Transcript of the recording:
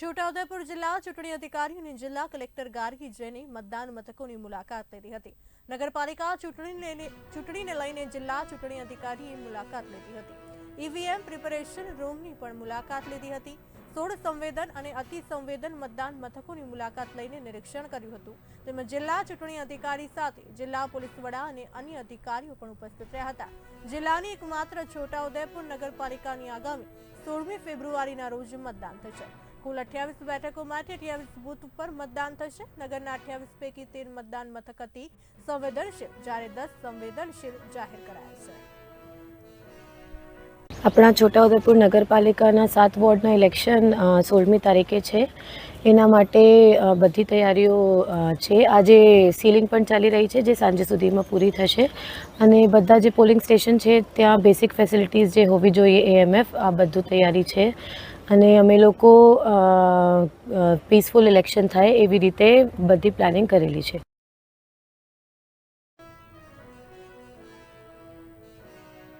છોટાઉદેપુર જિલ્લા ચૂંટણી અધિકારી અને જિલ્લા કલેક્ટર ગાર્ગી જૈને મતદાન મથકોની મુલાકાત લીધી હતી. નગરપાલિકા ચૂંટણીને ચૂંટણીને લઈને જિલ્લા ચૂંટણી અધિકારીએ મુલાકાત લીધી હતી. ઈવીએમ પ્રિપેરેશન રૂમની પણ મુલાકાત લીધી હતી. સોળ સંવેદન અને અતિ સંવેદન મતદાન મથકોની મુલાકાત લઈને નિરીક્ષણ કર્યું હતું. તેમજ જિલ્લા ચૂંટણી અધિકારી સાથે જિલ્લા પોલીસ વડા અને અન્ય અધિકારીઓ પણ ઉપસ્થિત રહ્યા હતા. જિલ્લાની એકમાત્ર છોટાઉદેપુર નગરપાલિકાની આગામી સોળમી ફેબ્રુઆરીના રોજ મતદાન થશે. કુલ અઠ્યાવીસ બેઠકો માટે અઠ્યાવીસ બૂથ ઉપર મતદાન થશે. નગરના અઠ્યાવીસ પૈકી તેર મતદાન મથક અતિ સંવેદનશીલ, જ્યારે દસ સંવેદનશીલ જાહેર કરાયા છે. આપણા છોટાઉદેપુર નગરપાલિકાના સાત વોર્ડના ઇલેક્શન સોળમી તારીખે છે. એના માટે બધી તૈયારીઓ છે. આજે સીલિંગ પણ ચાલી રહી છે, જે સાંજે સુધીમાં પૂરી થશે. અને બધા જે પોલિંગ સ્ટેશન છે, ત્યાં બેસિક ફેસિલિટીઝ જે હોવી જોઈએ, એએમએફ, આ બધું તૈયારી છે. અને અમે લોકો પીસફુલ ઇલેક્શન થાય એવી રીતે બધી પ્લાનિંગ કરેલી છે.